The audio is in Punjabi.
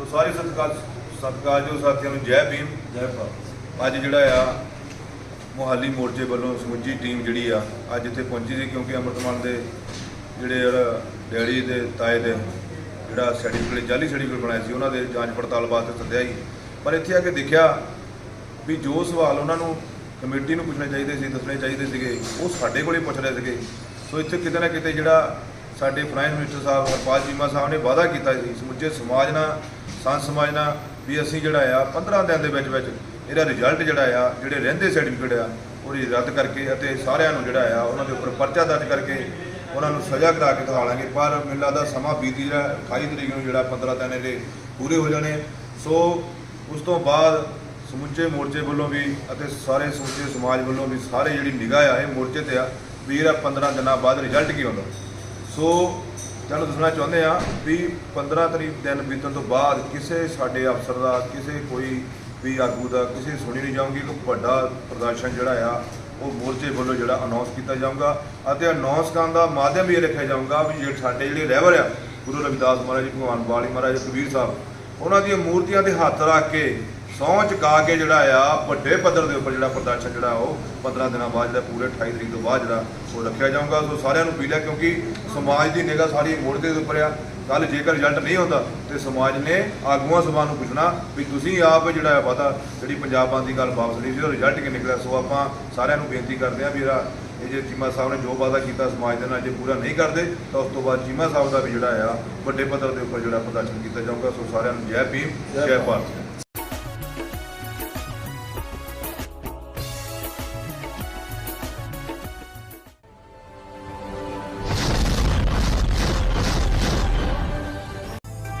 ਸੋ ਸਾਰੇ ਸਤਿਕਾਰ ਸਤਿਕਾਰਯੋਗ ਸਾਥੀਆਂ ਨੂੰ ਜੈ ਭੀਮ। ਜੈ ਭਾਰਤ। ਅੱਜ ਜਿਹੜਾ ਆ ਮੋਹਾਲੀ ਮੋਰਚੇ ਵੱਲੋਂ ਸਮੁੱਚੀ ਟੀਮ ਜਿਹੜੀ ਆ ਅੱਜ ਇੱਥੇ ਪਹੁੰਚੀ ਸੀ ਕਿਉਂਕਿ ਅੰਮ੍ਰਿਤਮਾਨ ਦੇ ਜਿਹੜੇ ਡੈਡੀ ਦੇ ਤਾਏ ਦੇ ਜਿਹੜਾ ਸਰਟੀਫਿਕੇਟ ਜਾਲੀ ਸਰਟੀਫਿਕੇਟ ਬਣਾਇਆ ਸੀ ਉਹਨਾਂ ਦੇ ਜਾਂਚ ਪੜਤਾਲ ਵਾਸਤੇ ਸੱਦਿਆ ਸੀ। ਪਰ ਇੱਥੇ ਆ ਕੇ ਦੇਖਿਆ ਵੀ ਜੋ ਸਵਾਲ ਉਹਨਾਂ ਨੂੰ ਕਮੇਟੀ ਨੂੰ ਪੁੱਛਣੇ ਚਾਹੀਦੇ ਸੀ ਦੱਸਣੇ ਚਾਹੀਦੇ ਸੀਗੇ ਉਹ ਸਾਡੇ ਕੋਲੇ ਪੁੱਛ ਰਹੇ ਸੀਗੇ। ਸੋ ਇੱਥੇ ਕਿਤੇ ਨਾ ਕਿਤੇ ਜਿਹੜਾ ਸਾਡੇ ਪ੍ਰਾਈਮ ਮਿਨਿਸਟਰ ਸਾਹਿਬ, ਹਰਪਾਲ ਚੀਮਾ ਸਾਹਿਬ ਨੇ ਵਾਅਦਾ ਕੀਤਾ ਸੀ, ਸਮੁੱਚੇ ਸਮਾਜ ਨਾਲ, ਸੰਤ ਸਮਾਜ ਨਾਲ, ਵੀ ਅਸੀਂ ਜਿਹੜਾ ਆ 15 ਦਿਨ ਦੇ ਵਿੱਚ ਵਿੱਚ ਇਹਦਾ ਰਿਜ਼ਲਟ ਜਿਹੜਾ ਆ, ਜਿਹੜੇ ਰਹਿੰਦੇ ਸਰਟੀਫਿਕੇਟ ਆ, ਉਹਦੀ ਰੱਦ ਕਰਕੇ ਅਤੇ ਸਾਰਿਆਂ ਨੂੰ ਜਿਹੜਾ ਆ, ਉਹਨਾਂ ਦੇ ਉੱਪਰ ਪਰਚਾ ਦਰਜ ਕਰਕੇ ਉਹਨਾਂ ਨੂੰ ਸਜ਼ਾ ਕਰਾ ਕੇ ਦਿਖਾ ਲਾਂਗੇ। ਪਰ ਮੈਨੂੰ ਲੱਗਦਾ ਸਮਾਂ ਬੀਤੀ ਜਿਹੜਾ 28 ਤਰੀਕ ਨੂੰ ਜਿਹੜਾ 15 ਦਿਨ ਇਹਦੇ ਪੂਰੇ ਹੋ ਜਾਣੇ ਸੋ ਉਸ ਤੋਂ ਬਾਅਦ ਸਮੁੱਚੇ ਮੋਰਚੇ ਵੱਲੋਂ ਵੀ ਅਤੇ ਸਾਰੇ ਸਮੁੱਚੇ ਸਮਾਜ ਵੱਲੋਂ ਵੀ ਸਾਰੇ ਜਿਹੜੀ ਨਿਗਾਹ ਆ, ਇਹ ਮੋਰਚੇ ਤੇ ਆ, ਵੀ ਇਹਦਾ 15 ਦਿਨਾਂ ਬਾਅਦ ਰਿਜ਼ਲਟ ਕੀ ਆਉਂਦਾ। ਸੋ ਤੁਹਾਨੂੰ ਦੱਸਣਾ ਚਾਹੁੰਦੇ ਆ ਵੀ 15 ਤਰੀਕ ਦਿਨ ਬੀਤਣ ਤੋਂ ਬਾਅਦ ਕਿਸੇ ਸਾਡੇ ਅਫਸਰ ਦਾ, ਕਿਸੇ ਕੋਈ ਵੀ ਆਗੂ ਦਾ ਕਿਸੇ ਸੁਣੀ ਨਹੀਂ ਜਾਊਗੀ ਕਿ ਵੱਡਾ ਪ੍ਰਦਰਸ਼ਨ ਜਿਹੜਾ ਆ, ਉਹ ਮੋਰਚੇ ਵੱਲੋਂ ਜਿਹੜਾ ਅਨਾਉਂਸ ਕੀਤਾ ਜਾਊਗਾ ਅਤੇ ਅਨਾਉਂਸ ਕਰਨ ਦਾ ਮਾਧਿਅਮ ਵੀ ਇਹ ਰੱਖਿਆ ਜਾਊਗਾ ਵੀ ਜਿਹੜੇ ਸਾਡੇ ਜਿਹੜੇ ਰਹਿਬਰ ਆ, ਗੁਰੂ ਰਵਿਦਾਸ ਮਹਾਰਾਜ ਜੀ, ਭਗਵਾਨ ਵਾਲੀ ਮਹਾਰਾਜ, ਕਬੀਰ ਸਾਹਿਬ, ਉਹਨਾਂ ਦੀਆਂ ਮੂਰਤੀਆਂ ਦੇ ਹੱਥ ਰੱਖ ਕੇ ਸਹੁੰ ਚੁਕਾ ਕੇ ਜਿਹੜਾ ਆ, ਵੱਡੇ ਪੱਧਰ ਦੇ ਉੱਪਰ ਜਿਹੜਾ ਪ੍ਰਦਰਸ਼ਨ ਜਿਹੜਾ ਉਹ 15 ਦਿਨਾਂ ਬਾਅਦ ਜਿਹੜਾ ਪੂਰੇ 28 ਤਰੀਕ ਤੋਂ ਬਾਅਦ ਜਿਹੜਾ ਉਹ ਰੱਖਿਆ ਜਾਊਗਾ। ਸੋ ਸਾਰਿਆਂ ਨੂੰ ਅਪੀਲ ਹੈ ਕਿਉਂਕਿ ਸਮਾਜ ਦੀ ਨਿਗਾਹ ਸਾਰੀ ਮੋਰਚੇ ਦੇ ਉੱਪਰ ਆ। ਕੱਲ ਜੇਕਰ ਰਿਜ਼ਲਟ ਨਹੀਂ ਹੁੰਦਾ ਤੇ ਸਮਾਜ ਨੇ ਆਗੂਆਂ ਸਭਾ ਨੂੰ ਪੁੱਛਣਾ ਵੀ ਤੁਸੀਂ ਆਪ ਜਿਹੜਾ ਹੈ ਪਤਾ ਜਿਹੜੀ ਪੰਜਾਬ ਬੰਦ ਦੀ ਗੱਲ ਵਾਪਸ ਨਹੀਂ ਸੀ, ਉਹ ਰਿਜ਼ਲਟ ਕਿ ਨਿਕਲਿਆ? ਸੋ ਆਪਾਂ ਸਾਰਿਆਂ ਨੂੰ ਬੇਨਤੀ ਕਰਦੇ ਹਾਂ ਵੀ ਇਹਦਾ ਇਹ ਜੇ ਚੀਮਾ ਸਾਹਿਬ ਨੇ ਜੋ ਵਾਅਦਾ ਕੀਤਾ ਸਮਾਜ ਦੇ ਨਾਲ ਜੇ ਪੂਰਾ ਨਹੀਂ ਕਰਦੇ, ਤਾਂ ਉਸ ਤੋਂ ਬਾਅਦ ਚੀਮਾ ਸਾਹਿਬ ਦਾ ਵੀ ਜਿਹੜਾ ਆ ਵੱਡੇ ਪੱਧਰ ਦੇ ਉੱਪਰ ਜਿਹੜਾ ਪ੍ਰਦਰਸ਼ਨ ਕੀਤਾ ਜਾਊਗਾ। ਸੋ ਸਾਰਿਆਂ ਨੂੰ ਜੈ ਭੀਮ ਜੈ ਜੈ ਭਾਰਤ।